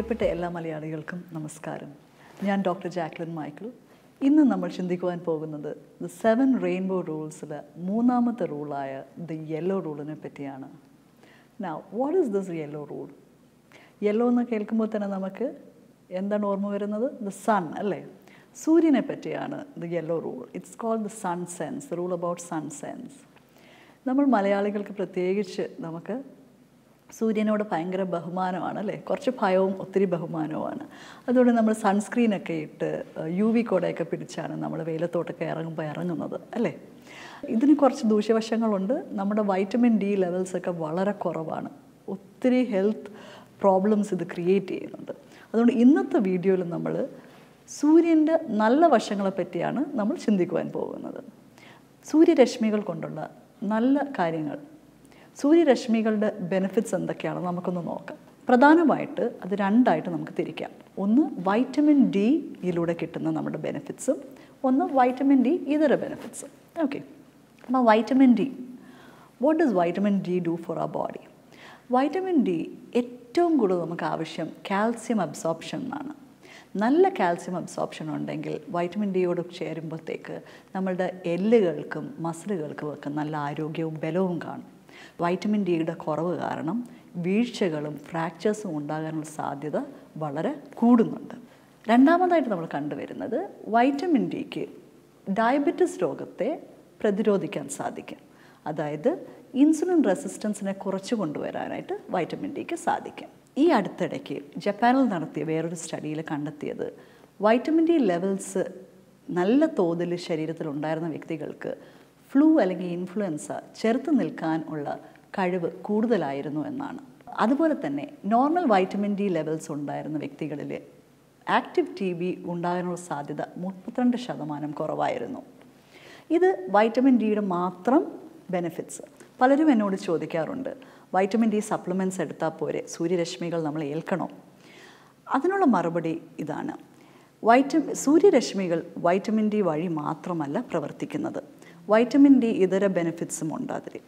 പ്രിയപ്പെട്ട എല്ലാ മലയാളികൾക്കും നമസ്കാരം. ഞാൻ ഡോക്ടർ ജാക്ലിൻ മൈക്കിൾ ഇന്ന് നമ്മൾ ചിന്തിക്കുവാൻ പോകുന്നത് ദ സെവൻ റെയിൻബോ റൂൾസിലെ മൂന്നാമത്തെ റൂളായ ദ യെല്ലോ റൂളിനെ പറ്റിയാണ്. Now what is this yellow rule? Yellow എന്ന് കേൾക്കുമ്പോൾ തന്നെ നമുക്ക് എന്താണ് ഓർമ്മ വരുന്നത്? ദ സൺ അല്ലേ? സൂര്യനെ പറ്റിയാണ് the yellow rule. It's called the sun sense rule about sun sense നമ്മൾ മലയാളികൾക്ക് പ്രത്യേകിച്ച് നമുക്ക് സൂര്യനോട് ഭയങ്കര ബഹുമാനമാണ് അല്ലേ കുറച്ച് ഭയവും ഒത്തിരി ബഹുമാനവുമാണ്. അതുകൊണ്ട് നമ്മൾ സൺസ്ക്രീനൊക്കെ ഇട്ട് യു വി കോടയൊക്കെ പിടിച്ചാണ് നമ്മൾ വെയിലത്തോട്ടൊക്കെ ഇറങ്ങുമ്പോൾ ഇറങ്ങുന്നത് അല്ലേ? ഇതിന് കുറച്ച് ദൂഷ്യവശങ്ങളുണ്ട്. നമ്മുടെ വൈറ്റമിൻ ഡി ലെവൽസൊക്കെ വളരെ കുറവാണ്. ഒത്തിരി ഹെൽത്ത് പ്രോബ്ലംസ് ഇത് ക്രിയേറ്റ് ചെയ്യുന്നുണ്ട്. അതുകൊണ്ട് ഇന്നത്തെ വീഡിയോയിൽ നമ്മൾ സൂര്യന്റെ നല്ല വശങ്ങളെ പറ്റിയാണ് നമ്മൾ ചിന്തിക്കുവാൻ പോകുന്നത്. സൂര്യരശ്മികൾ കൊണ്ടുള്ള നല്ല കാര്യങ്ങൾ സൂര്യരശ്മികളുടെ ബെനിഫിറ്റ്സ് എന്തൊക്കെയാണ് നമുക്കൊന്ന് നോക്കാം. പ്രധാനമായിട്ട് അത് രണ്ടായിട്ട് നമുക്ക് തിരിക്കാം. ഒന്ന് വൈറ്റമിൻ ഡി ഡിയിലൂടെ കിട്ടുന്ന നമ്മുടെ ബെനിഫിറ്റ്സും ഒന്ന് വൈറ്റമിൻ ഡി ഇതര ബെനിഫിറ്റ്സും ഓക്കെ അപ്പോൾ vitamin D what does vitamin D do for our body vitamin D ഏറ്റവും കൂടുതൽ നമുക്ക് ആവശ്യം കാൽസ്യം അബ്സോർപ്ഷൻ എന്നാണ്. നല്ല കാൽസ്യം അബ്സോർപ്ഷൻ ഉണ്ടെങ്കിൽ വൈറ്റമിൻ ഡിയോട് ചേരുമ്പോഴത്തേക്ക് നമ്മളുടെ എല്ലുകൾക്കും മസിലുകൾക്കും ഒക്കെ നല്ല ആരോഗ്യവും ബലവും കാണും. വൈറ്റമിൻ ഡിയുടെ കുറവ് കാരണം വീഴ്ചകളും ഫ്രാക്ചേഴ്സും ഉണ്ടാകാനുള്ള സാധ്യത വളരെ കൂടുന്നുണ്ട്. രണ്ടാമതായിട്ട് നമ്മൾ കണ്ടുവരുന്നത് വൈറ്റമിൻ ഡിക്ക് ഡയബറ്റിസ് രോഗത്തെ പ്രതിരോധിക്കാൻ സാധിക്കും. അതായത് ഇൻസുലിൻ റെസിസ്റ്റൻസിനെ കുറച്ച് കൊണ്ടുവരാനായിട്ട് വൈറ്റമിൻ ഡിക്ക് സാധിക്കും. ഈ അടുത്തിടയ്ക്ക് ജപ്പാനിൽ നടത്തിയ വേറൊരു സ്റ്റഡിയിൽ കണ്ടെത്തിയത് വൈറ്റമിൻ ഡി ലെവൽസ് നല്ല തോതിൽ ശരീരത്തിൽ ഉണ്ടായിരുന്ന വ്യക്തികൾക്ക് ഫ്ലൂ അല്ലെങ്കിൽ ഇൻഫ്ലുവൻസ ചെറുത്ത് നിൽക്കാൻ ഉള്ള കഴിവ് കൂടുതലായിരുന്നു എന്നാണ്. അതുപോലെ തന്നെ നോർമൽ വൈറ്റമിൻ ഡി ലെവൽസ് ഉണ്ടായിരുന്ന വ്യക്തികളിൽ ആക്റ്റീവ് ടി ബി ഉണ്ടാകാനുള്ള സാധ്യത മുപ്പത്തിരണ്ട് ശതമാനം കുറവായിരുന്നു. ഇത് വൈറ്റമിൻ ഡിയുടെ മാത്രം ബെനിഫിറ്റ്സ്. പലരും എന്നോട് ചോദിക്കാറുണ്ട് വൈറ്റമിൻ ഡി സപ്ലിമെന്റ്സ് എടുത്താൽ പോരെ? സൂര്യരശ്മികൾ നമ്മൾ ഏൽക്കണോ? അതിനുള്ള മറുപടി ഇതാണ്. വൈറ്റ സൂര്യരശ്മികൾ വൈറ്റമിൻ ഡി വഴി മാത്രമല്ല പ്രവർത്തിക്കുന്നത്. വൈറ്റമിൻ ഡി ഇതര ബെനിഫിറ്റ്സും ഉണ്ട് അതിൽ.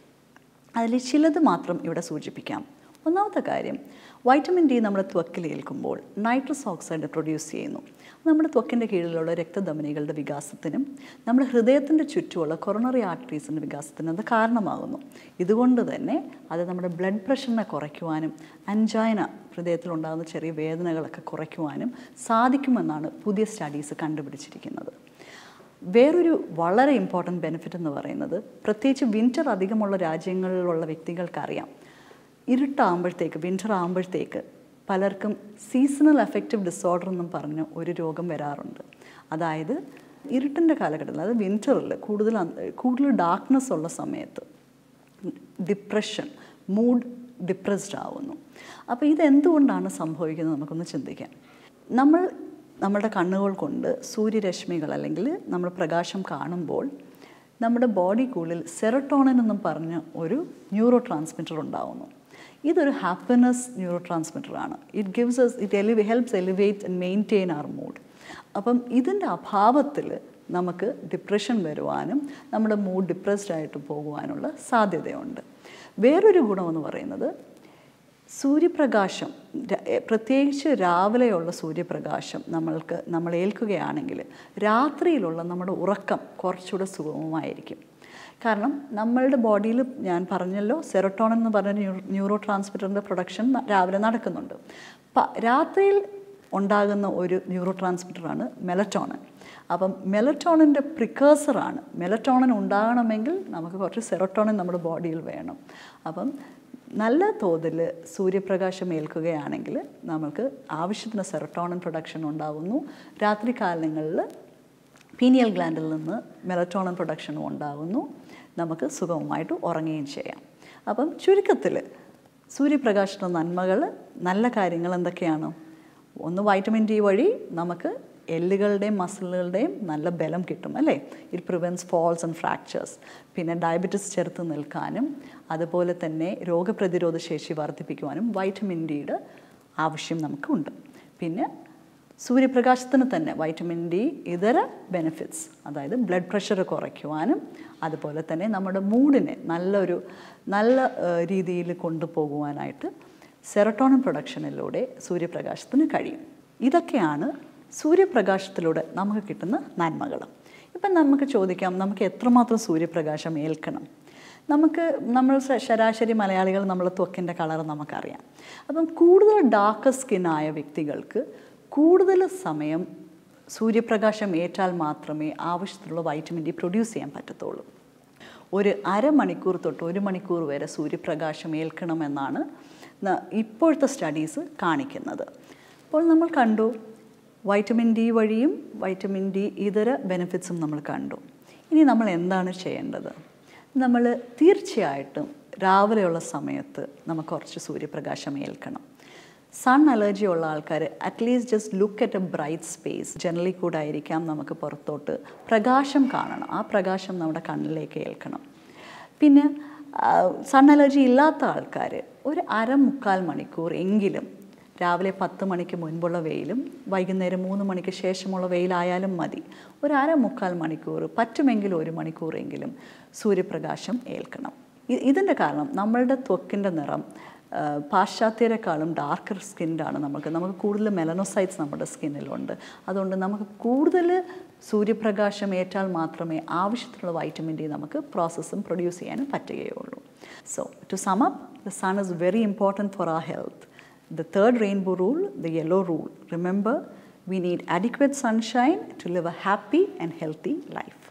അതിൽ ചിലത് മാത്രം ഇവിടെ സൂചിപ്പിക്കാം. ഒന്നാമത്തെ കാര്യം വൈറ്റമിൻ ഡി നമ്മുടെ ത്വക്കിൽ ഏൽക്കുമ്പോൾ നൈട്രസ് ഓക്സൈഡ് പ്രൊഡ്യൂസ് ചെയ്യുന്നു. നമ്മുടെ ത്വക്കിന്റെ കീഴിലുള്ള രക്തധമനികളുടെ വികാസത്തിനും നമ്മുടെ ഹൃദയത്തിന്റെ ചുറ്റുമുള്ള കൊറോണറി ആർട്ടറീസിന്റെ വികാസത്തിനും അത് കാരണമാകുന്നു. ഇതുകൊണ്ട് തന്നെ അത് നമ്മുടെ ബ്ലഡ് പ്രഷറിനെ കുറയ്ക്കുവാനും അഞ്ചായന ഹൃദയത്തിലുണ്ടാകുന്ന ചെറിയ വേദനകളൊക്കെ കുറയ്ക്കുവാനും സാധിക്കുമെന്നാണ് പുതിയ സ്റ്റഡീസ് കണ്ടുപിടിച്ചിരിക്കുന്നത്. വേറൊരു വളരെ ഇമ്പോർട്ടന്റ് ബെനിഫിറ്റ് എന്ന് പറയുന്നത് പ്രത്യേകിച്ച് വിന്റർ അധികമുള്ള രാജ്യങ്ങളിലുള്ള വ്യക്തികൾക്കറിയാം. ഇരുട്ടാകുമ്പോഴത്തേക്ക് വിന്റർ ആകുമ്പോഴത്തേക്ക് പലർക്കും സീസണൽ എഫക്റ്റീവ് ഡിസോർഡർ എന്നും പറഞ്ഞ് ഒരു രോഗം വരാറുണ്ട്. അതായത് ഇരുട്ടിന്റെ കാലഘട്ടത്തിൽ അതായത് വിന്ററിൽ കൂടുതൽ കൂടുതൽ ഡാർക്ക്നെസ് ഉള്ള സമയത്ത് ഡിപ്രഷൻ മൂഡ് ഡിപ്രസ്ഡ് ആവുന്നു. അപ്പോൾ ഇതെന്തുകൊണ്ടാണ് സംഭവിക്കുന്നത്? നമുക്കൊന്ന് ചിന്തിക്കാം. നമ്മൾ നമ്മുടെ കണ്ണുകൾ കൊണ്ട് സൂര്യരശ്മികൾ അല്ലെങ്കിൽ നമ്മൾ പ്രകാശം കാണുമ്പോൾ നമ്മുടെ ബോഡിക്കുള്ളിൽ സെറട്ടോണിൻ എന്നും പറഞ്ഞ ഒരു ന്യൂറോ ട്രാൻസ്മിറ്റർ ഉണ്ടാവുന്നു. ഇതൊരു happiness neuro ട്രാൻസ്മിറ്ററാണ് it gives us it elevate helps elevate and maintain our mood അപ്പം ഇതിന്റെ അഭാവത്തിൽ നമുക്ക് ഡിപ്രഷൻ വരുവാനും നമ്മുടെ മൂഡ് ഡിപ്രസ്ഡ് ആയിട്ട് പോകുവാനുള്ള സാധ്യതയുണ്ട്. വേറൊരു ഗുണമെന്ന് പറയുന്നത് സൂര്യപ്രകാശം പ്രത്യേകിച്ച് രാവിലെയുള്ള സൂര്യപ്രകാശം നമ്മൾക്ക് നമ്മൾ ഏൽക്കുകയാണെങ്കിൽ രാത്രിയിലുള്ള നമ്മുടെ ഉറക്കം കുറച്ചുകൂടെ സുഗമമായിരിക്കും. കാരണം നമ്മളുടെ ബോഡിയിൽ ഞാൻ പറഞ്ഞല്ലോ സെറട്ടോൺ എന്ന് പറഞ്ഞ ന്യൂറോ ട്രാൻസ്മിറ്ററിന്റെ പ്രൊഡക്ഷൻ രാവിലെ നടക്കുന്നുണ്ട്. രാത്രിയിൽ ഉണ്ടാകുന്ന ഒരു ന്യൂറോ ട്രാൻസ്മിറ്ററാണ് മെലറ്റോണൻ അപ്പം മെലറ്റോണിന്റെ പ്രിക്കേഴ്സറാണ്. മെലറ്റോണൻ ഉണ്ടാകണമെങ്കിൽ നമുക്ക് കുറച്ച് സെറട്ടോണിൻ നമ്മുടെ ബോഡിയിൽ വേണം. അപ്പം നല്ല തോതിൽ സൂര്യപ്രകാശം ഏൽക്കുകയാണെങ്കിൽ നമുക്ക് ആവശ്യത്തിന് സെറട്ടോണിൻ പ്രൊഡക്ഷൻ ഉണ്ടാകുന്നു രാത്രി കാലങ്ങളിൽ പീനിയൽ ഗ്ലാൻഡിൽ നിന്ന് മെലറ്റോണിൻ പ്രൊഡക്ഷനും ഉണ്ടാകുന്നു നമുക്ക് സുഗമമായിട്ട് ഉറങ്ങുകയും ചെയ്യാം. അപ്പം ചുരുക്കത്തിൽ സൂര്യപ്രകാശത്തിന്റെ നന്മകൾ നല്ല കാര്യങ്ങൾ എന്തൊക്കെയാണ്? ഒന്ന് വൈറ്റമിൻ ഡി വഴി നമുക്ക് എല്ലുകളുടെയും മസിലുകളുടെയും നല്ല ബലം കിട്ടും അല്ലേ? It prevents falls and fractures പിന്നെ ഡയബറ്റിസ് ചെറുത്ത് നിൽക്കാനും അതുപോലെ തന്നെ രോഗപ്രതിരോധ ശേഷി വർദ്ധിപ്പിക്കുവാനും വൈറ്റമിൻ ഡിയുടെ ആവശ്യം നമുക്കുണ്ട്. പിന്നെ സൂര്യപ്രകാശത്തിന് തന്നെ വൈറ്റമിൻ ഡി ഇതര ബെനിഫിറ്റ്സ് അതായത് ബ്ലഡ് പ്രഷർ കുറയ്ക്കുവാനും അതുപോലെ തന്നെ നമ്മുടെ മൂഡിനെ നല്ലൊരു നല്ല രീതിയിൽ കൊണ്ടുപോകുവാനായിട്ട് സെറട്ടോണിൻ പ്രൊഡക്ഷനിലൂടെ സൂര്യപ്രകാശത്തിന് കഴിയും. ഇതൊക്കെയാണ് സൂര്യപ്രകാശത്തിലൂടെ നമുക്ക് കിട്ടുന്ന നന്മകൾ ഇപ്പം നമുക്ക് ചോദിക്കാം നമുക്ക് എത്രമാത്രം സൂര്യപ്രകാശം ഏൽക്കണം? നമുക്ക് നമ്മൾ ശരാശരി മലയാളികൾ നമ്മൾ ത്വക്കിന്റെ കളർ നമുക്കറിയാം. അപ്പം കൂടുതൽ ഡാർക്ക് സ്കിന്നായ വ്യക്തികൾക്ക് കൂടുതൽ സമയം സൂര്യപ്രകാശം ഏറ്റാൽ മാത്രമേ ആവശ്യത്തിലുള്ള വൈറ്റമിൻ ഡി പ്രൊഡ്യൂസ് ചെയ്യാൻ പറ്റത്തുള്ളൂ. ഒരു അരമണിക്കൂർ തൊട്ട് ഒരു മണിക്കൂർ വരെ സൂര്യപ്രകാശം ഏൽക്കണമെന്നാണ് ഇപ്പോഴത്തെ സ്റ്റഡീസ് കാണിക്കുന്നത്. അപ്പോൾ നമ്മൾ കണ്ടു വൈറ്റമിൻ ഡി വഴിയും വൈറ്റമിൻ ഡി ഇതര ബെനിഫിറ്റ്സും നമ്മൾ കണ്ടു. ഇനി നമ്മൾ എന്താണ് ചെയ്യേണ്ടത്? നമ്മൾ തീർച്ചയായിട്ടും രാവിലെയുള്ള സമയത്ത് നമുക്ക് കുറച്ച് സൂര്യപ്രകാശം ഏൽക്കണം. സൺ അലർജി ഉള്ള ആൾക്കാർ at least just look at a bright space ജനലിൽ കൂടെ ആയിരിക്കാം നമുക്ക് പുറത്തോട്ട് പ്രകാശം കാണണം. ആ പ്രകാശം നമ്മുടെ കണ്ണിലേക്ക് ഏൽക്കണം. പിന്നെ സൺ അലർജി ഇല്ലാത്ത ആൾക്കാർ ഒരു അര മുക്കാൽ മണിക്കൂർ എങ്കിലും രാവിലെ പത്ത് മണിക്ക് മുൻപുള്ള വെയിലും വൈകുന്നേരം മൂന്ന് മണിക്ക് ശേഷമുള്ള വെയിലായാലും മതി. ഒരു അര മുക്കാൽ മണിക്കൂർ പറ്റുമെങ്കിൽ ഒരു മണിക്കൂറെങ്കിലും സൂര്യപ്രകാശം ഏൽക്കണം. ഇതിന്റെ കാരണം നമ്മളുടെ ത്വക്കിന്റെ നിറം പാശ്ചാത്യരെക്കാളും ഡാർക്കർ സ്കിൻഡാണ് നമുക്ക്. നമുക്ക് കൂടുതൽ മെലനോസൈറ്റ്സ് നമ്മുടെ സ്കിന്നിലുണ്ട് അതുകൊണ്ട് നമുക്ക് കൂടുതൽ സൂര്യപ്രകാശം ഏറ്റാൽ മാത്രമേ ആവശ്യത്തിനുള്ള വൈറ്റമിൻ ഡി നമുക്ക് പ്രോസസ്സും പ്രൊഡ്യൂസ് ചെയ്യാനും പറ്റുകയുള്ളൂ. So to sum up the sun is very important for our health The third rainbow rule, the yellow rule. Remember, we need adequate sunshine to live a happy and healthy life.